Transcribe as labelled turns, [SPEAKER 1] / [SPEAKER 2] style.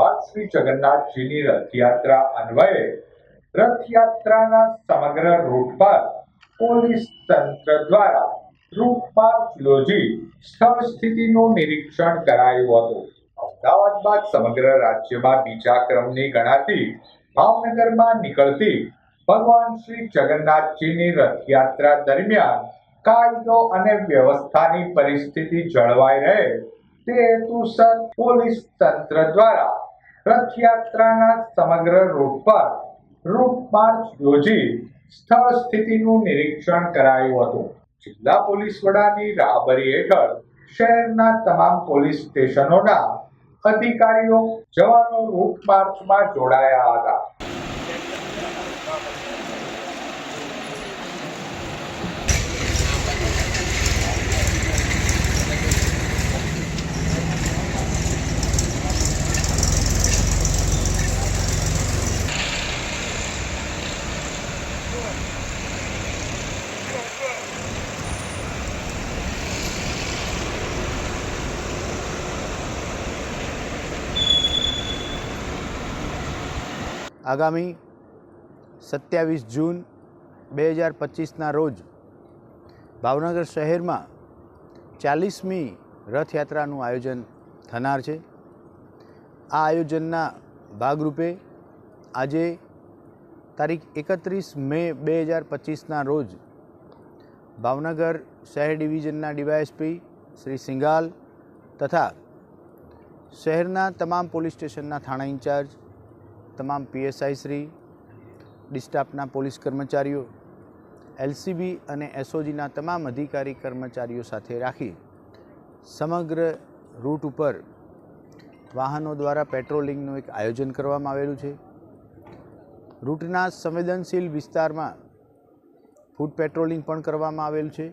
[SPEAKER 1] ભગવાન શ્રી જગન્નાથજીની રથયાત્રા અન્વયે રથયાત્રાના સમગ્ર રૂટ પર પોલીસ તંત્ર દ્વારા રૂટ માર્ચ યોજી સ્થળ સ્થિતિનું નિરીક્ષણ કરાયું હતું. અમદાવાદ બાદ સમગ્ર રાજ્યમાં બીજા ક્રમની ગણાતી ભાવનગરમાં નીકળતી ભગવાન શ્રી જગન્નાથજીની રથયાત્રા દરમિયાન કાયદો અને વ્યવસ્થાની પરિસ્થિતિ જળવાઈ રહે તે હેતુસર પોલીસ તંત્ર દ્વારા રથયાત્રાના સમગ્ર રૂટ પર રૂટ માર્ચ યોજી સ્થળ સ્થિતિનું નિરીક્ષણ કરાયું હતું. જિલ્લા પોલીસ વડાની રાહબરી હેઠળ શહેરના તમામ પોલીસ સ્ટેશનોના અધિકારીઓ જવાનો રૂટ માર્ચમાં જોડાયા હતા.
[SPEAKER 2] આગામી સત્યાવીસ જૂન બે હજાર પચીસના રોજ ભાવનગર શહેરમાં ચાલીસમી રથયાત્રાનું આયોજન થનાર છે. આ આયોજનના ભાગરૂપે આજે તારીખ એકત્રીસ મે બે હજાર પચીસના રોજ ભાવનગર શહેર ડિવિઝનના ડીવાયએસપી શ્રી સિંઘાલ તથા શહેરના તમામ પોલીસ સ્ટેશનના થાણા ઇન્ચાર્જ, તમામ પીએસઆઈ શ્રી, ડિસ્ટાફના પોલીસ કર્મચારીઓ, એલસીબી અને એસઓજીના તમામ અધિકારી કર્મચારીઓ સાથે રાખી સમગ્ર રૂટ ઉપર વાહનો દ્વારા પેટ્રોલિંગનું એક આયોજન કરવામાં આવેલું છે. રૂટના સંવેદનશીલ વિસ્તારમાં ફૂડ પેટ્રોલિંગ પણ કરવામાં આવેલ છે.